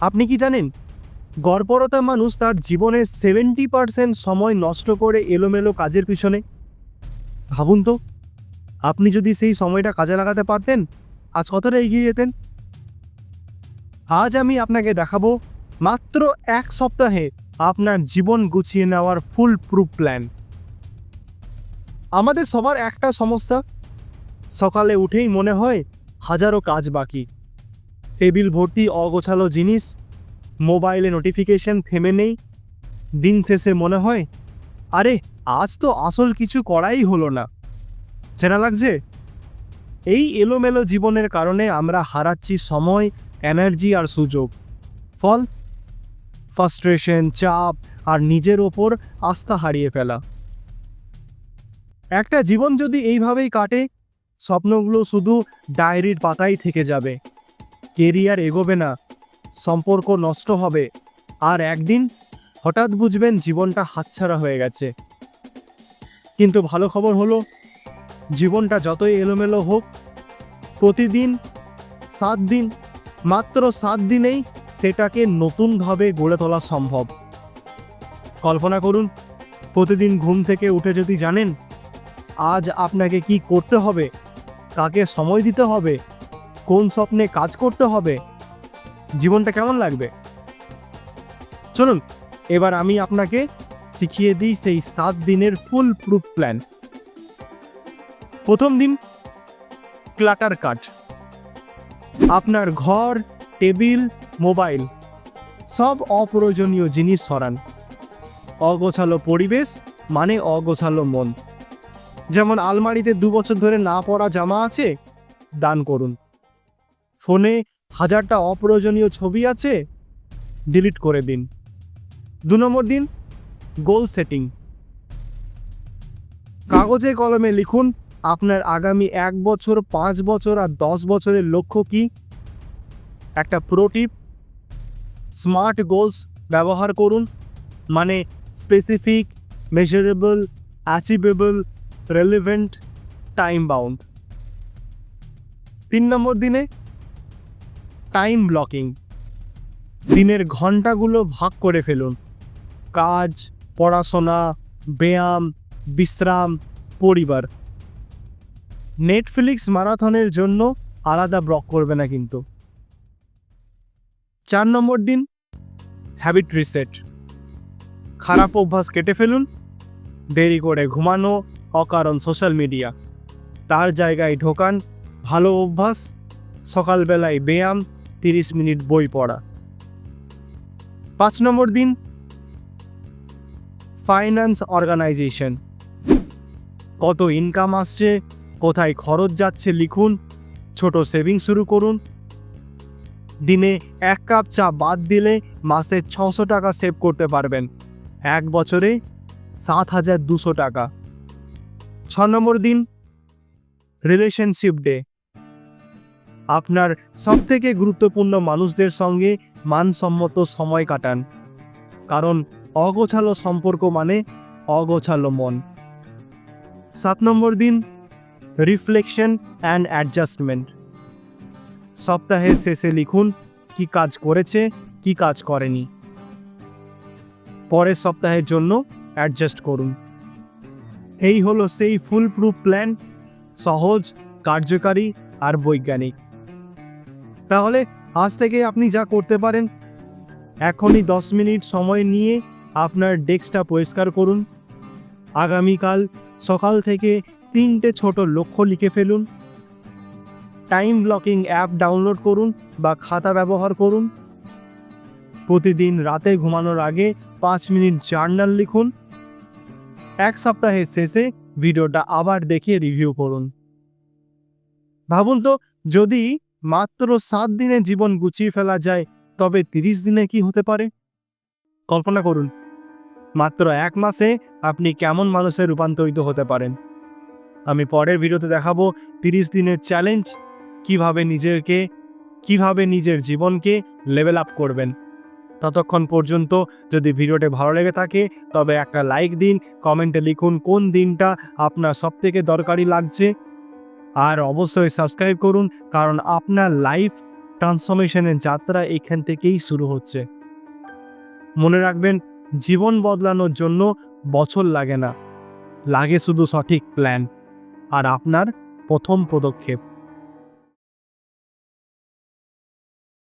আপনি কি জানেন? গড়পরতা মানুষ তার জীবনের সেভেন্টি পার্সেন্ট সময় নষ্ট করে এলোমেলো কাজের পিছনে। ভাবুন তো, আপনি যদি সেই সময়টা কাজে লাগাতে পারতেন, আজ কতটা এগিয়ে যেতেন? আজ আমি আপনাকে দেখাবো মাত্র এক সপ্তাহে আপনার জীবন গুছিয়ে নেওয়ার ফুল প্রুফ প্ল্যান আমাদের সবার একটা সমস্যা, সকালে উঠেই মনে হয় হাজারো কাজ বাকি। টেবিল ভর্তি, অগোছালো জিনিস, মোবাইলে নোটিফিকেশন থেমে নেই, দিন শেষে মনে হয়, আরে, আজ তো আসল কিছু করাই হলো না। চেনা লাগছে? এই এলোমেলো জীবনের কারণে আমরা হারাচ্ছি সময় এনার্জি আর সুযোগ। ফল? ফ্রাস্ট্রেশন চাপ আর নিজের ওপর আস্থা হারিয়ে ফেলা। একটা জীবন যদি এইভাবেই কাটে, স্বপ্নগুলো শুধু ডায়েরির পাতাই থেকে যাবে। কেরিয়ার এগোবে না, সম্পর্ক নষ্ট হবে। আর একদিন হঠাৎ বুঝবেন জীবনটা হাতছাড়া হয়ে গেছে। কিন্তু ভালো খবর হলো, জীবনটা যতই এলোমেলো হোক, প্রতিদিন সাত দিন, মাত্র সাত দিনেই সেটাকে নতুনভাবে গড়ে তোলা সম্ভব। কল্পনা করুন, প্রতিদিন ঘুম থেকে উঠে যদি জানেন, আজ আপনাকে কি করতে হবে, কাকে সময় দিতে হবে কোন স্বপ্নে কাজ করতে হবে? জীবনটা কেমন লাগবে? চলুন, এবার আমি আপনাকে শিখিয়ে দিই সেই সাত দিনের ফুল প্রুফ প্ল্যান প্রথম দিন ক্লাটার কাট আপনার ঘর, টেবিল, মোবাইল, সব অপ্রয়োজনীয় জিনিস সরান। অগোছালো পরিবেশ মানে অগোছালো মন। যেমন আলমারিতে দু বছর ধরে না পরা জামা আছে, দান করুন। ফোনে হাজারটা অপ্রয়োজনীয় ছবি আছে ডিলিট করে দিন। দু নম্বর দিন গোল সেটিং কাগজে কলমে লিখুন, আপনার আগামী এক বছর, পাঁচ বছর আর দশ বছরের লক্ষ্য কি? একটা প্রোটিপ স্মার্ট গোলস ব্যবহার করুন মানে specific measurable achievable relevant time bound তিন নম্বর দিনে টাইম ব্লকিং দিনের ঘন্টাগুলো ভাগ করে ফেলুন। কাজ, পড়াশোনা, ব্যায়াম, বিশ্রাম, পরিবার। নেটফ্লিক্স মারাথনের জন্য আলাদা ব্লক করবে না কিন্তু। চার নম্বর দিন হ্যাবিট রিসেট খারাপ অভ্যাস কেটে ফেলুন। দেরি করে ঘুমানো অকারণ সোশ্যাল মিডিয়া তার জায়গায় ঢোকান ভালো অভ্যাস, সকালবেলায় ব্যায়াম তিরিশ মিনিট বই পড়া। পাঁচ নম্বর দিন ফাইন্যান্স অর্গানাইজেশন কত ইনকাম আসছে, কোথায় খরচ যাচ্ছে লিখুন, ছোট সেভিং শুরু করুন। দিনে এক কাপ চা বাদ দিলে মাসে ছশো টাকা সেভ করতে পারবেন। এক বছরে সাত হাজার দুশো টাকা। ছ নম্বর দিন রিলেশনশিপ ডে আপনার সবথেকে গুরুত্বপূর্ণ মানুষদের সঙ্গে মানসম্মত সময় কাটান। কারণ অগোছালো সম্পর্ক মানে অগোছালো মন। সাত নম্বর দিন রিফ্লেকশন অ্যান্ড অ্যাডজাস্টমেন্ট সপ্তাহের শেষে লিখুন কি কাজ করেছে, কি কাজ করেনি। পরের সপ্তাহের জন্য অ্যাডজাস্ট করুন। এই হলো সেই ফুল প্রুফ প্ল্যান সহজ, কার্যকারী আর বৈজ্ঞানিক। তাহলে আজ থেকে আপনি যা করতে পারেন, এখনই দশ মিনিট সময় নিয়ে আপনার ডেস্কটা পরিষ্কার করুন। আগামীকাল সকাল থেকে তিনটে ছোট লক্ষ্য লিখে ফেলুন। টাইম ব্লকিং অ্যাপ ডাউনলোড করুন বা খাতা ব্যবহার করুন। প্রতিদিন রাতে ঘুমানোর আগে পাঁচ মিনিট জার্নাল লিখুন। এক সপ্তাহের শেষে ভিডিওটা আবার দেখে রিভিউ করুন। ভাবুন তো, যদি মাত্র সাত দিনে জীবন গুছিয়ে ফেলা যায়, তবে তিরিশ দিনে কি হতে পারে? কল্পনা করুন, মাত্র এক মাসে আপনি কেমন মানুষে রূপান্তরিত হতে পারেন? আমি পরের ভিডিওতে দেখাবো তিরিশ দিনের চ্যালেঞ্জ কীভাবে নিজেকে, কীভাবে নিজের জীবনকে লেভেল আপ করবেন। ততক্ষণ পর্যন্ত যদি ভিডিওটি ভালো লেগে থাকে, তবে একটা লাইক দিন কমেন্টে লিখুন কোন দিনটা আপনার সবথেকে দরকারি লাগছে। আর অবশ্যই সাবস্ক্রাইব করুন, কারণ আপনার লাইফ ট্রান্সফরমেশনের যাত্রা এখান থেকেই শুরু হচ্ছে। মনে রাখবেন, জীবন বদলানোর জন্য বছর লাগে না। লাগে শুধু সঠিক প্ল্যান আর আপনার প্রথম পদক্ষেপ।